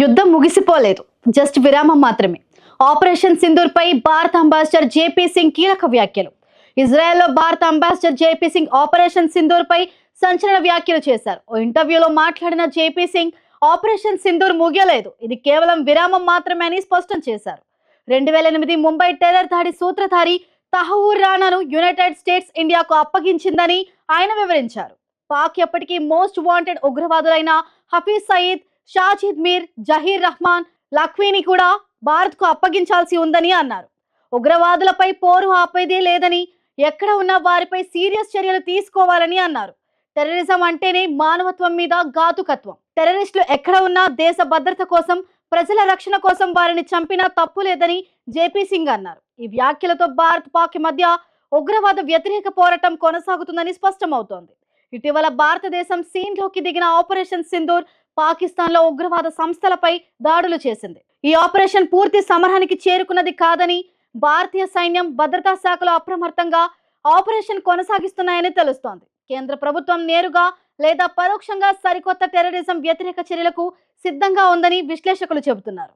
యుద్ధం ముగిసిపోలేదు. జస్ట్ విరామం మాత్రమే. ఆపరేషన్ సింధూర్ పై భారత అంబాసిడర్ జేపీ సింగ్ కీలక వ్యాఖ్యలు. ఇజ్రాయెల్లో భారత ambassador JP Singh operation Sindoor పై సంచలన వ్యాఖ్యలు చేశారు. ఓ ఇంటర్వ్యూలో మాట్లాడిన జేపీ సింగ్ ఆపరేషన్ సింధూర్ ముగియలేదు. ఇది కేవలం విరామం మాత్రమే అని స్పష్టం చేశారు. రెండు వేల ఎనిమిది ముంబై టెర్రర్ దాడి సూత్రధారి తహవూర్ రానాను యునైటెడ్ స్టేట్స్ ఇండియాకు అప్పగించిందని ఆయన వివరించారు. పాక్ ఎప్పటికీ మోస్ట్ వాంటెడ్ ఉగ్రవాదులైన హఫీజ్ సయీద్ షాజిద్ మీర్ జహీర్ రహమాన్ లఖ్వీని కూడా భారత్కు అప్పగించాల్సి ఉందని అన్నారు. ఉగ్రవాదులపై పోరు ఆపేదే లేదని ఎక్కడ ఉన్న వారిపై సీరియస్ చర్యలు తీసుకోవాలని అన్నారు. టెర్రరిజం అంటేనే మానవత్వం మీద ఘాతుకత్వం. టెర్రరిస్టులు ఎక్కడ ఉన్నా దేశ భద్రత కోసం ప్రజల రక్షణ కోసం వారిని చంపినా తప్పు లేదని జేపీ సింగ్ అన్నారు. ఈ వ్యాఖ్యలతో భారత్ పాక్ మధ్య ఉగ్రవాద వ్యతిరేక పోరాటం కొనసాగుతుందని స్పష్టమవుతోంది. ఇటీవల భారతదేశం సీన్లోకి దిగిన ఆపరేషన్ సింధూర్ పాకిస్తాన్లో ఉగ్రవాద సంస్థలపై దాడులు చేసింది. ఈ ఆపరేషన్ పూర్తి సమరానికి చేరుకున్నది కాదని భారతీయ సైన్యం భద్రతా శాఖలు అప్రమత్తంగా ఆపరేషన్ కొనసాగిస్తున్నాయని తెలుస్తోంది. కేంద్ర ప్రభుత్వం నేరుగా లేదా పరోక్షంగా సరికొత్త టెర్రరిజం వ్యతిరేక చర్యలకు సిద్ధంగా ఉందని విశ్లేషకులు చెబుతున్నారు.